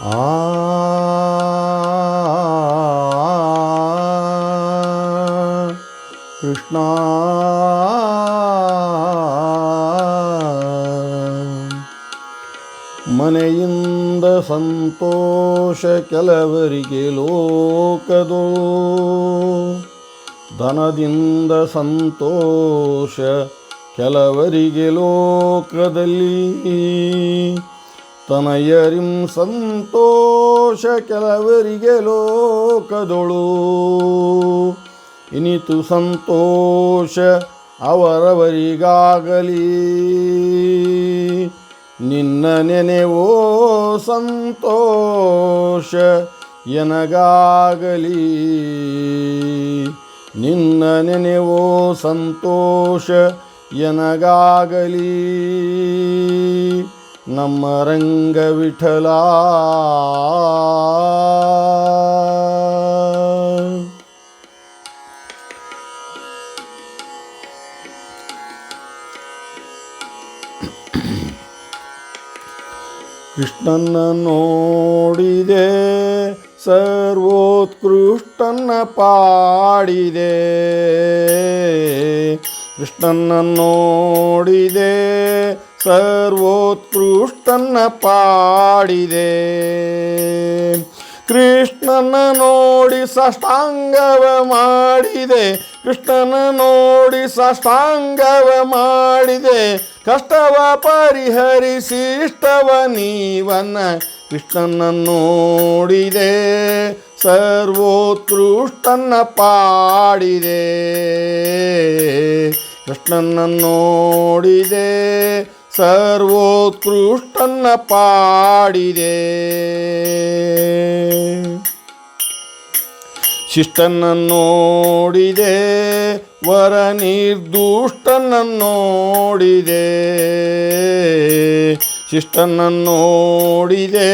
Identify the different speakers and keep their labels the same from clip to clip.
Speaker 1: ಕೃಷ್ಣ ಮನೆಯಿಂದ ಸಂತೋಷ ಕೆಲವರಿಗೆ ಲೋಕದೋ. ಧನದಿಂದ ಸಂತೋಷ ಕೆಲವರಿಗೆ ಲೋಕದಲ್ಲಿ. ತನಯರಿಂ ಸಂತೋಷ ಕೆಲವರಿಗೆ ಲೋಕದೊಳು. ಇನಿತು ಸಂತೋಷ ಅವರವರಿಗಾಗಲಿ. ನಿನ್ನ ನೆನೆವೋ ಸಂತೋಷ ಎನಗಾಗಲಿ. ನಿನ್ನ ನೆನೆವೋ ಸಂತೋಷ ಎನಗಾಗಲಿ. ನಮ್ಮ ರಂಗ ವಿಠಲ ಕೃಷ್ಣನ ನೋಡಿದೆ ಸರ್ವೋತ್ಕೃಷ್ಟನ ಪಾಡಿದೆ. ಕೃಷ್ಣನ ನೋಡಿದೆ ಸರ್ವೋತ್ಕೃಷ್ಟನ ಪಾಡಿದೆ. ಕೃಷ್ಣನ ನೋಡಿ ಸಷ್ಟಾಂಗವ ಮಾಡಿದೆ. ಕೃಷ್ಣನ ನೋಡಿ ಸಷ್ಟಾಂಗವ ಮಾಡಿದೆ. ಕಷ್ಟವ ಪರಿಹರಿಸಿ ಇಷ್ಟವ ನೀವನ್ನ ಕೃಷ್ಣನ ನೋಡಿದೆ. ಸರ್ವೋತ್ಕೃಷ್ಟನ್ನ ಪಾಡಿದೆ. ಕೃಷ್ಣನ ನೋಡಿದೆ. ಸರ್ವೋತ್ಕೃಷ್ಟನ ಪಾಡಿದೆ. ಶಿಷ್ಟನ್ನ ನೋಡಿದೆ ವರ ನಿರ್ದುಷ್ಟನ್ನ ನೋಡಿದೆ. ಶಿಷ್ಟನ್ನ ನೋಡಿದೆ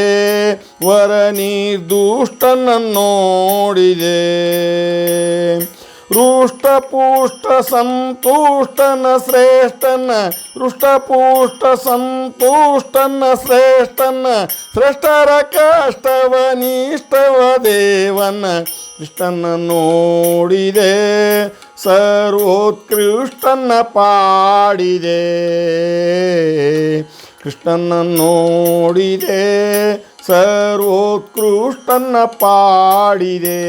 Speaker 1: ವರ ನಿರ್ದುಷ್ಟನ್ನ ನೋಡಿದೆ. ರುಷ್ಟಪುಷ್ಟ ಸಂತುಷ್ಟನ ಶ್ರೇಷ್ಠನ ದೃಷ್ಟಪುಷ್ಟ ಸಂತುಷ್ಟನ ಶ್ರೇಷ್ಠನ, ಶ್ರೇಷ್ಠರ ಕಷ್ಟವ ನೀಷ್ಟವ ದೇವನ ಕೃಷ್ಣನ ನೋಡಿದೆ ಸರ್ವೋತ್ಕೃಷ್ಟನ ಪಾಡಿದೆ. ಕೃಷ್ಣನ ನೋಡಿದೆ ಸರ್ವೋತ್ಕೃಷ್ಟನ ಪಾಡಿದೆ.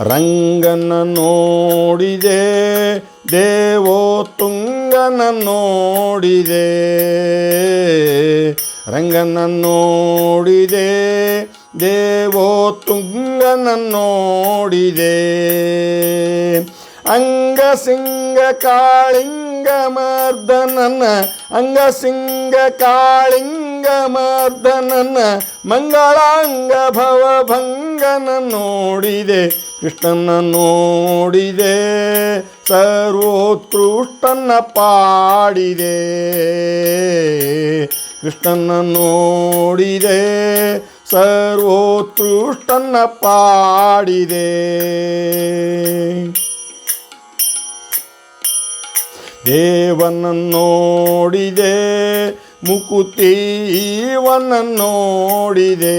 Speaker 1: ರಂಗನ ನೋಡಿದೆ ದೇವೋ ತುಂಗನ ನೋಡಿದೆ. ರಂಗನ ನೋಡಿದೆ ದೇವೋ ತುಂಗನ ನೋಡಿದೆ. ಅಂಗಸಿಂಗ ಕಾಳಿಂಗ ಮರ್ದನನ, ಅಂಗಸಿಂಗ ಕಾಳಿಂಗ ಮರ್ದನನ, ಮಂಗಳಾಂಗ ಭವಭಂಗನ ನೋಡಿದೆ ಕೃಷ್ಣನ ನೋಡಿದೆ ಸರ್ವೋತ್ಕೃಷ್ಟನ ಪಾಡಿದೆ. ಕೃಷ್ಣನ ನೋಡಿದೆ ಸರ್ವೋತ್ಕೃಷ್ಟನ ಪಾಡಿದೆ. ದೇವನ ನೋಡಿದೆ ಮುಕುತೀವನ ನೋಡಿದೆ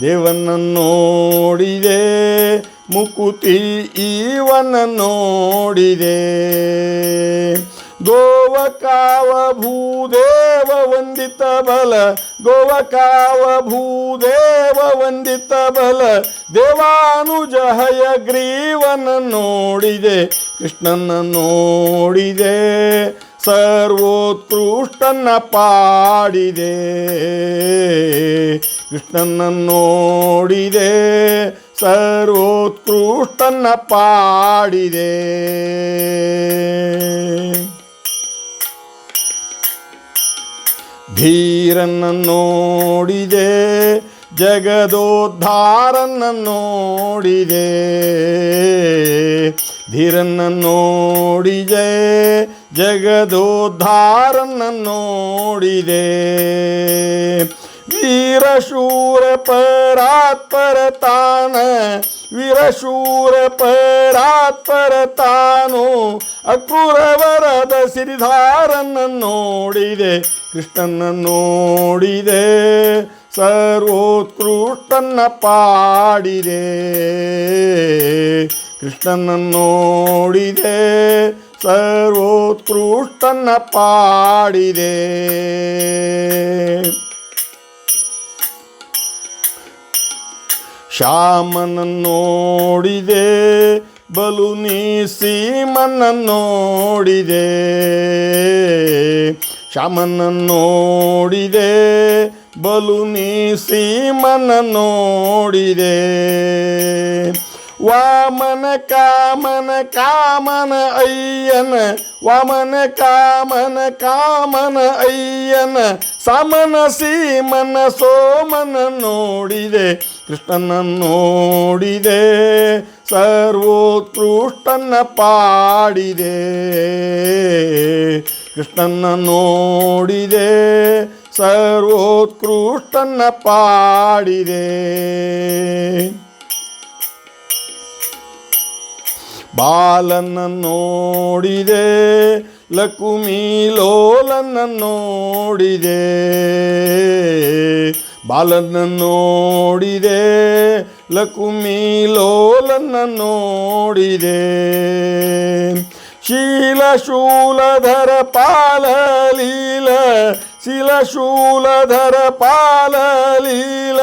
Speaker 1: ದೇವನ ನೋಡಿದೆ ಮುಕುತಿ ಇವನ ನೋಡಿದೆ ಗೋವಕಾವ ಭೂದೇವ ವಂದಿತ ಬಲ. ಗೋವಕಾವ ಭೂದೇವ ವಂದಿತ ಬಲ. ದೇವಾನುಜ ಹಯಗ್ರೀವನ ನೋಡಿದೆ ಕೃಷ್ಣನ ನೋಡಿದೆ ಸರ್ವೋತ್ಕೃಷ್ಟನ ಪಾಡಿದೆ. ಕೃಷ್ಣನ ನೋಡಿದೆ. ಸರ್ವೋತ್ಕೃಷ್ಟನ ಪಾಡಿದೆ. ಧೀರನ್ನ ನೋಡಿದೆ. ಜಗದೋದ್ಧಾರನ್ನ ನೋಡಿದೆ. ಧೀರನ್ನ ನೋಡಿದೆ. ಜಗದೋದ್ಧಾರನ ನೋಡಿದೆ ವೀರಶೂರ ಪರಾತ್ಪರ ತಾನ ವೀರಶೂರ ಪರಾತ್ಪರ ತಾನು ಅಕ್ರೂರವರದ ಸಿರಿಧಾರನ ನೋಡಿದೆ ಕೃಷ್ಣನ ನೋಡಿದೆ ಸರ್ವೋತ್ಕೃಷ್ಟನ್ನ ಪಾಡಿದೆ. ಕೃಷ್ಣನ ನೋಡಿದೆ ಸರ್ವೋತ್ಕೃಷ್ಟನ್ನ ಪಾಡಿದೆ. ಶ್ಯಾಮನ ನೋಡಿದೆ ಬಲು ನೀ ಸೀಮನ ನೋಡಿದೆ. ಶ್ಯಾಮನ ನೋಡಿದೆ ಬಲು ನೀ ಸೀಮನ ನೋಡಿದೆ. ವಾಮನ ಕಾಮನ ಕಾಮನ ಅಯ್ಯನ, ವಾಮನ ಕಾಮನ ಕಾಮನ ಅಯ್ಯನ, ಸಮನ ಸೀಮನ ಸೋಮನ ನೋಡಿದೆ ಕೃಷ್ಣನ ನೋಡಿದೆ, ಸರ್ವೋತ್ಕೃಷ್ಟನ ಪಾಡಿದೆ. ಕೃಷ್ಣನ ನೋಡಿದೆ, ಸರ್ವೋತ್ಕೃಷ್ಟನ ಪಾಡಿದೆ. ಬಾಲನ ನೋಡಿದೆ, ಲಕುಮಿ ಲೋಲನ ನೋಡಿದೆ. ಬಾಲನ ನೋಡಿದೆ, ಲಕುಮಿ ಲೋಲನ ನೋಡಿದೆ. ಶೀಲ ಶೂಲಧರ ಪಾಲ ಲೀಲ ಶಿಲ ಶೂಲಧರ ಪಾಲ ಲೀಲ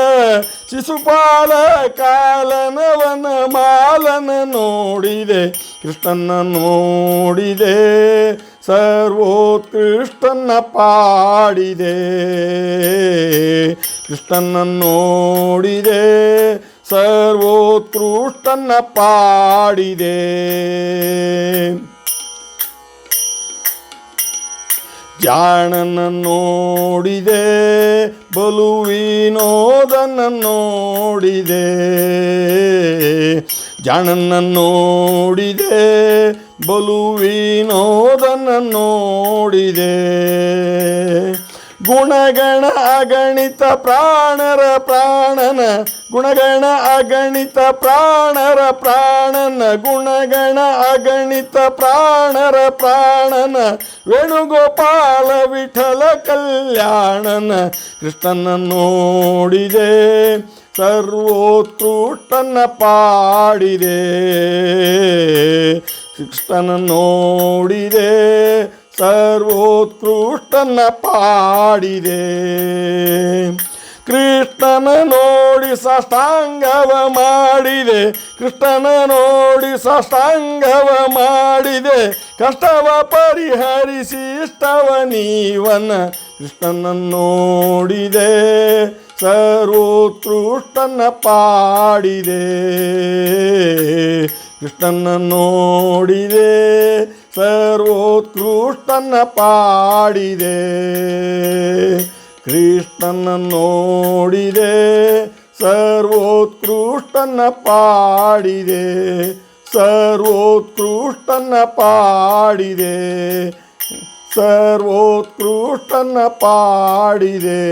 Speaker 1: ಶಿಶುಪಾಲ ಕಾಲನವನ ಮಾಲನ ನೋಡಿದೆ ಕೃಷ್ಣನ ನೋಡಿದೆ ಸರ್ವೋತ್ಕೃಷ್ಟನ ಪಾಡಿದೆ. ಕೃಷ್ಣನ ನೋಡಿದೆ ಸರ್ವೋತ್ಕೃಷ್ಟನ ಪಾಡಿದೆ. ಜಾಣನ ನೋಡಿದೆ ಬಲು ವಿನೋದನ ನೋಡಿದೆ. ಜಾಣನ ನೋಡಿದೆ ಬಲು ವಿನೋದನ ನೋಡಿದೆ. ಗುಣಗಣ ಅಗಣಿತ ಪ್ರಾಣರ ಪ್ರಾಣನ, ಗುಣಗಣ ಅಗಣಿತ ಪ್ರಾಣರ ಪ್ರಾಣನ, ಗುಣಗಣ ಅಗಣಿತ ಪ್ರಾಣರ ಪ್ರಾಣನ, ವೇಣುಗೋಪಾಲ ವಿಠಲ ಕಲ್ಯಾಣನ, ಕೃಷ್ಣನ ನೋಡಿದೆ, ಸರ್ವೋತ್ಕೃಷ್ಟನ ಪಾಡಿದೆ, ಕೃಷ್ಣನ ನೋಡಿದೆ. ಸರ್ವೋತ್ಕೃಷ್ಟನ ಪಾಡಿದೆ. ಕೃಷ್ಣನ ನೋಡಿ ಸಾಷ್ಟಾಂಗವ ಮಾಡಿದೆ. ಕೃಷ್ಣನ ನೋಡಿ ಸಾಷ್ಟಾಂಗವ ಮಾಡಿದೆ. ಕಷ್ಟವ ಪರಿಹರಿಸಿ ಇಷ್ಟವ ನೀವನ ಕೃಷ್ಣನ ನೋಡಿದೆ. ಸರ್ವೋತ್ಕೃಷ್ಟನ ಪಾಡಿದೆ. ಕೃಷ್ಣನ ನೋಡಿದೆ. ಸರ್ವೋತ್ಕೃಷ್ಟನ ಪಾಡಿದೆ. ಕೃಷ್ಣನ ನೋಡಿದೆ ಸರ್ವೋತ್ಕೃಷ್ಟನ ಪಾಡಿದೆ ಸರ್ವೋತ್ಕೃಷ್ಟನ ಪಾಡಿದೆ ಸರ್ವೋತ್ಕೃಷ್ಟನ ಪಾಡಿದೆ.